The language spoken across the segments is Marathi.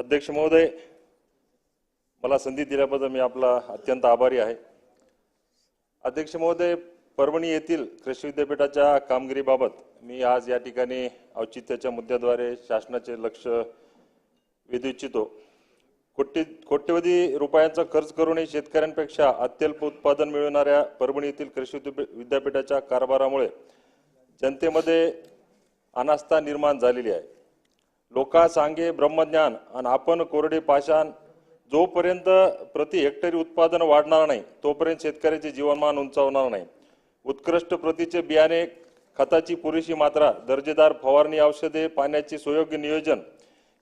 अध्यक्ष महोदय मला संधी दिल्याबद्दल मी आपला अत्यंत आभारी आहे. अध्यक्ष महोदय परभणी येथील कृषी विद्यापीठाच्या कामगिरीबाबत मी आज या ठिकाणी औचित्याच्या मुद्द्याद्वारे शासनाचे लक्ष वेधू इच्छितो. कोटी कोट्यवधी रुपयांचा खर्च करूनही शेतकऱ्यांपेक्षा अत्यल्प उत्पादन मिळवणाऱ्या परभणी येथील कृषी विद्यापीठाच्या कारभारामुळे जनतेमध्ये अनास्था निर्माण झालेली आहे. लोका सांगे ब्रह्मज्ञान आणि आपण कोरडे पाषाण जोपर्यंत प्रति हेक्टरी उत्पादन वाढणार नाही तोपर्यंत शेतकऱ्याचे जीवनमान उंचावणार नाही. उत्कृष्ट प्रतीचे बियाणे खताची पुरेशी मात्रा दर्जेदार फवारणी औषधे पाण्याचे सुयोग्य नियोजन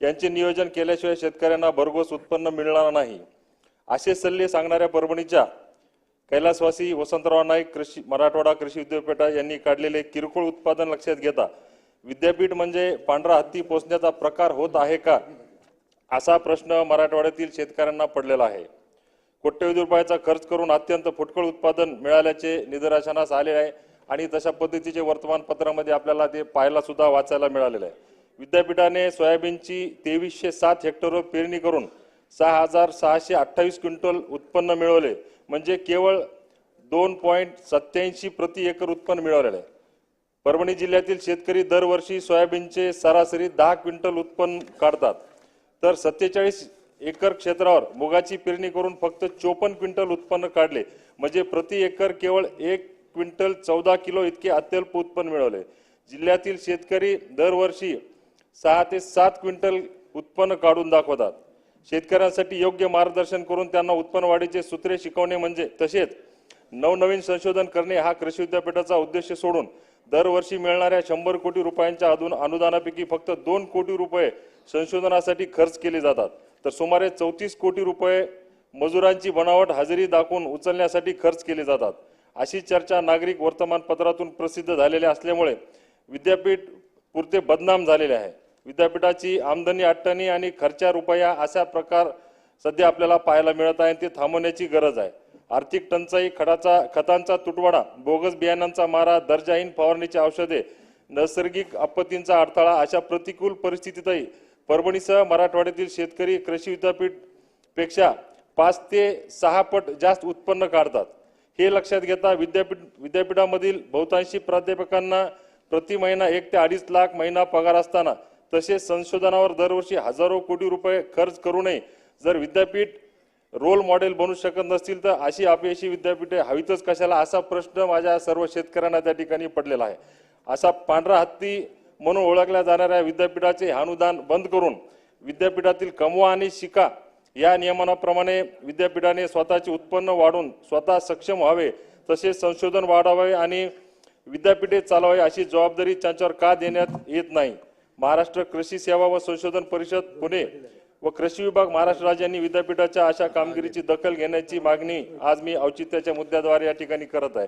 यांचे नियोजन केल्याशिवाय शेतकऱ्यांना भरघोस उत्पन्न मिळणार नाही. असे सल्ले सांगणाऱ्या परभणीच्या कैलासवासी वसंतराव नाईक कृषी मराठवाडा कृषी विद्यापीठा यांनी काढलेले किरकोळ उत्पादन लक्षात घेता विद्यापीठ म्हणजे पांढरा हत्ती पोचण्याचा प्रकार होत आहे का? असा प्रश्न मराठवाड्यातील शेतकऱ्यांना पडलेला आहे. कोट्यवधी रुपयाचा खर्च करून अत्यंत फुटकळ उत्पादन मिळाल्याचे निदर्शनास आले आहे आणि तशा पद्धतीचे वर्तमानपत्रामध्ये आपल्याला ते पाहायला सुद्धा वाचायला मिळालेलं आहे. विद्यापीठाने सोयाबीनची तेवीसशे सात हेक्टरवर पेरणी करून सहा हजार सहाशे अठ्ठावीस क्विंटल उत्पन्न मिळवले. म्हणजे केवळ दोन पॉईंट सत्याऐंशी प्रति एकर उत्पन्न मिळवलेलं आहे. परभणी जिल्ह्यातील शेतकरी दरवर्षी सोयाबीनचे सरासरी दहा क्विंटल उत्पन्न काढतात. तर सत्तेचाळीस एकर क्षेत्रावर मुगाची पेरणी करून फक्त चोपन्न क्विंटल उत्पन्न काढले. म्हणजे प्रति एकर केवळ एक क्विंटल चौदा किलो इतके अत्यल्प उत्पन्न मिळवले. जिल्ह्यातील शेतकरी दरवर्षी सहा ते सात क्विंटल उत्पन्न काढून दाखवतात. शेतकऱ्यांसाठी योग्य मार्गदर्शन करून त्यांना उत्पन्न वाढीचे सूत्रे शिकवणे म्हणजे तसेच नवनवीन संशोधन करणे हा कृषी विद्यापीठाचा उद्देश सोडून दरवर्षी मिळणाऱ्या शंभर कोटी रुपयांच्या अधून अनुदानापैकी फक्त दोन कोटी रुपये संशोधनासाठी खर्च केले जातात. तर सुमारे चौतीस कोटी रुपये मजुरांची बनावट हजेरी दाखवून उचलण्यासाठी खर्च केले जातात. अशी चर्चा नागरिक वर्तमानपत्रातून प्रसिद्ध झालेल्या असल्यामुळे विद्यापीठ पुरते बदनाम झालेले आहे. विद्यापीठाची आमदनी अट्टणी आणि खर्चा रुपया अशा प्रकार सध्या आपल्याला पाहायला मिळत आहे आणि ते थांबवण्याची गरज आहे. आर्थिक टंचाई खडाचा खतांचा तुटवडा बोगस बियाणांचा मारा दर्जाहीन फवारणीची औषधे नैसर्गिक आपत्तींचा अडथळा अशा प्रतिकूल परिस्थितीतही परभणीसह मराठवाड्यातील शेतकरी कृषी विद्यापीठपेक्षा पाच ते सहा पट जास्त उत्पन्न काढतात. हे लक्षात घेता विद्यापीठ विद्यापीठामधील बहुतांशी प्राध्यापकांना प्रति महिना एक ते अडीच लाख महिना पगार असताना तसेच संशोधनावर दरवर्षी हजारो कोटी रुपये खर्च करूनही जर विद्यापीठ रोल मॉडेल बनू शकत नसतील तर अशी अपयशी विद्यापीठे हवीतच कशाला असा प्रश्न माझ्या सर्व शेतकऱ्यांना त्या ठिकाणी पडलेला आहे. असा पांढरा हत्ती म्हणून ओळखल्या जाणाऱ्या विद्यापीठाचे अनुदान बंद करून विद्यापीठातील कमवा आणि शिका या नियमनाप्रमाणे विद्यापीठाने स्वतःचे उत्पन्न वाढून स्वतः सक्षम व्हावे तसेच संशोधन वाढावे आणि विद्यापीठे चालवावे अशी जबाबदारी त्यांच्यावर का देण्यात येत नाही? महाराष्ट्र कृषी सेवा व संशोधन परिषद पुणे व कृषी विभाग महाराष्ट्र राज्यांनी विद्यापीठाच्या अशा कामगिरीची दखल घेण्याची मागणी आज मी औचित्याच्या मुद्द्याद्वारे या ठिकाणी करत आहे.